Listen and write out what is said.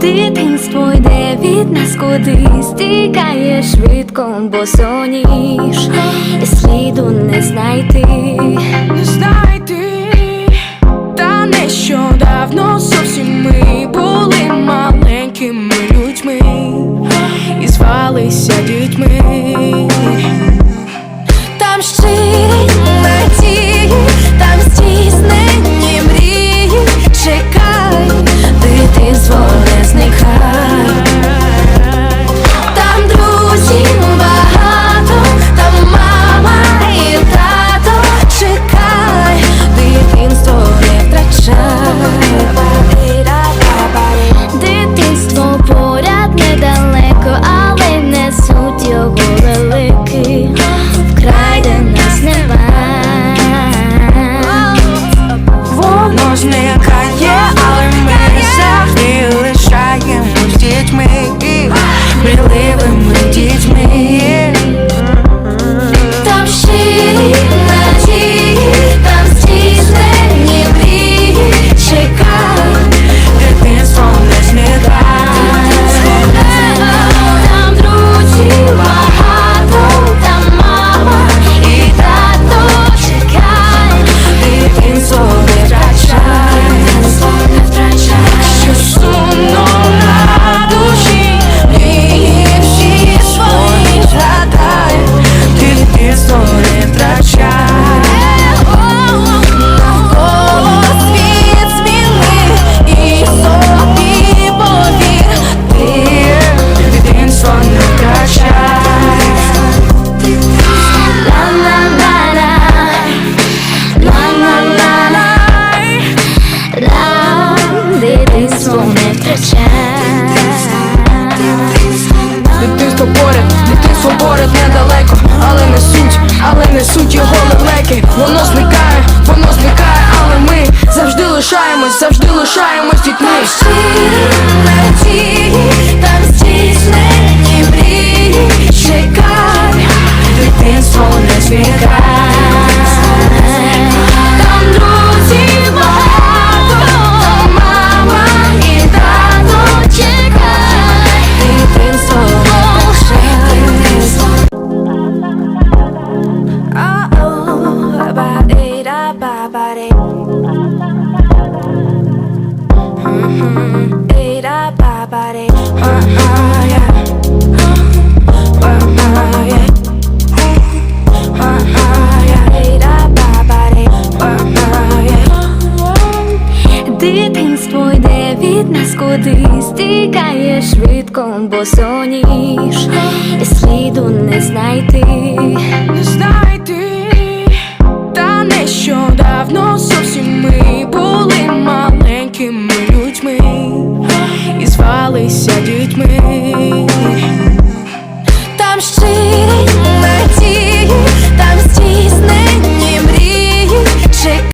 Дитинство йде від нас кудись Тікає швидко, бо соніж, сліду не знайти. лишилися дітьми. Там ще нічого не втрачай Дитинство поряд, дитинство поряд недалеко, але не суть, але не суть його лелеки. Воно зникає, воно зникає, але ми завжди лишаємось, завжди лишаємось дітьми. Надії, там здійснені мрії. Чекай, дитинство не зникає. Дитинство йде від нас кудись, тікає швидко, бо соніж